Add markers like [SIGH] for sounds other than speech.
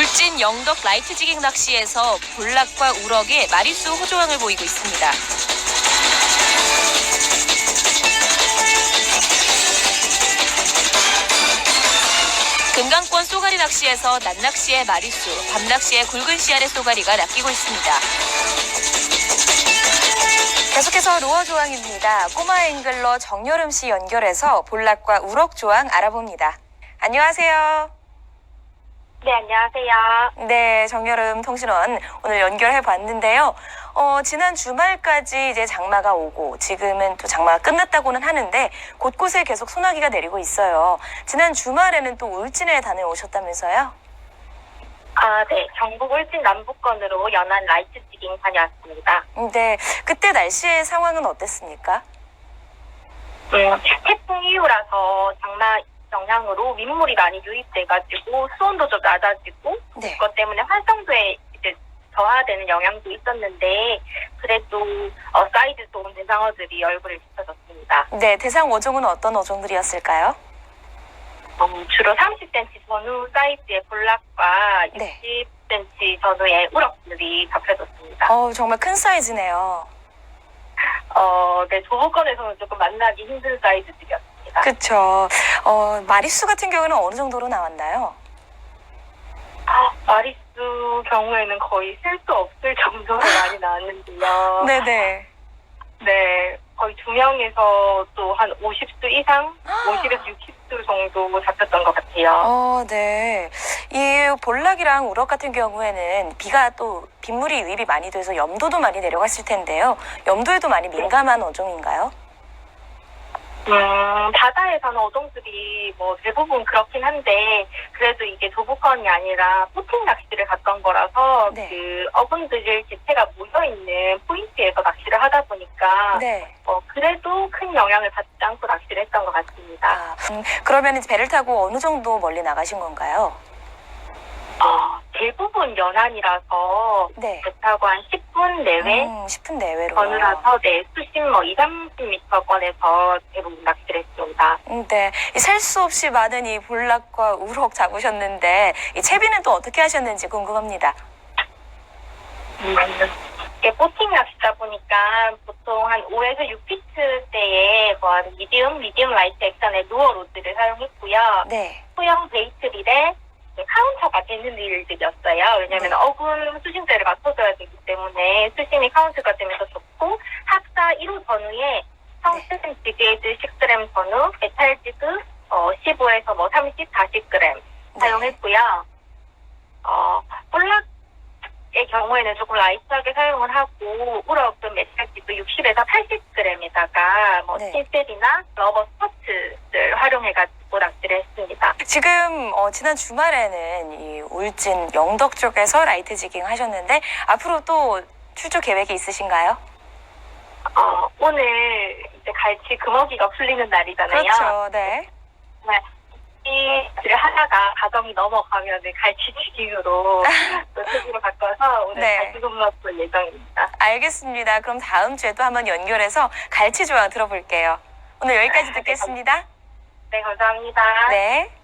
울진 영덕 라이트 지깅 낚시에서 볼락과 우럭의 마리수 호조항을 보이고 있습니다. 금강권 쏘가리 낚시에서 낮낚시의 마리수, 밤낚시의 굵은 씨알의 쏘가리가 낚이고 있습니다. 계속해서 로어 조항입니다. 꼬마 앵글러 정여름 씨 연결해서 볼락과 우럭 조항 알아봅니다. 안녕하세요. 네, 안녕하세요. 네, 정여름 통신원 오늘 연결해 봤는데요. 어, 지난 주말까지 이제 장마가 오고 지금은 또 장마가 끝났다고는 하는데 곳곳에 계속 소나기가 내리고 있어요. 지난 주말에는 또 울진에 다녀오셨다면서요? 아, 네. 경북 울진 남부권으로 연안 라이트 지깅 다녀왔습니다. 네, 그때 날씨의 상황은 어땠습니까? 음, 태풍 이후라서 장마 영향으로 윗물이 많이 유입돼가지고 수온도 좀 낮아지고 네. 그것 때문에 활성도에 이제 저하되는 영향도 있었는데 그래도 어, 사이즈 좋은 대상어들이 얼굴을 비춰줬습니다. 네, 대상 어종은 어떤 어종들이었을까요? 음, 주로 30cm 전후 사이즈의 볼락과 네. 60cm 전후의 우럭들이 잡혀졌습니다. 어, 정말 큰 사이즈네요. 어, 네, 조부권에서는 조금 만나기 힘든 사이즈들이었습니다. 그쵸. 어, 마리수 같은 경우는 어느 정도로 나왔나요? 아, 마리수 경우에는 거의 셀 수 없을 정도로 [LAUGHS] 많이 나왔는데요. 네네. 네, 거의 두 명에서 또 한 50수 이상, 50에서 60수 정도 잡혔던 것 같아요. 어, 네. 이 볼락이랑 우럭 같은 경우에는 비가 또 빗물이 유입이 많이 돼서 염도도 많이 내려갔을 텐데요. 염도에도 많이 민감한 어종인가요? 음, 바다에서는 어종들이 뭐 대부분 그렇긴 한데, 그래도 이게 조부권이 아니라 포팅 낚시를 갔던 거라서, 네. 그 어분들 개체가 모여있는 포인트에서 낚시를 하다 보니까, 네. 어, 그래도 큰 영향을 받지 않고 낚시를 했던 것 같습니다. 아, 음, 그러면 이제 배를 타고 어느 정도 멀리 나가신 건가요? 어, 대부분 연안이라서 네. 배 타고 한 10분 내외 음, 10분 내외로. 전후라서 네, 수심 뭐 2, 30m권에서 대부분 낚시를 했습니다. 음, 네. 셀 수 없이 많은 이 볼락과 우럭 잡으셨는데, 이 채비는 또 어떻게 하셨는지 궁금합니다. 음, 이게 보팅 낚시다 보니까 보통 한 5에서 6피트대에 뭐한 미디움, 미디움 라이트 액션의 루어 로드를 사용했고요. 네. 소형 베이트 릴에 이제 카운터가 되는 일들이었어요. 왜냐하면 네. 어군 수심대를 맞춰줘야 되기 때문에 수심이 카운트가 되면서 좋고 합사 1호 전후에 성스름 지게이드 10g 전후, 메탈지그 어, 15에서 뭐 30, 40g 사용했고요. 어, 볼락의 경우에는 조금 라이트하게 사용을 하고 우럭은 메탈지그 60에서 80g에다가 뭐 네. 틴셀이나 러버 스커트를 활용해가지고 낚시를 했습니다. 지금 어, 지난 주말에는 이 울진 영덕 쪽에서 라이트 지깅 하셨는데 앞으로 또 출조 계획이 있으신가요? 어, 오늘 이제 갈치 금어기가 풀리는 날이잖아요. 그렇죠. 네. 이 일을 하다가 가정이 넘어가면 갈치 지깅으로 [LAUGHS] 또 책으로 바꿔서 오늘 네. 갈치 금어 풀 예정입니다. 알겠습니다. 그럼 다음 주에 또 한번 연결해서 갈치 조항 들어볼게요. 오늘 여기까지 아, 네, 듣겠습니다. 네, 감사합니다. 네.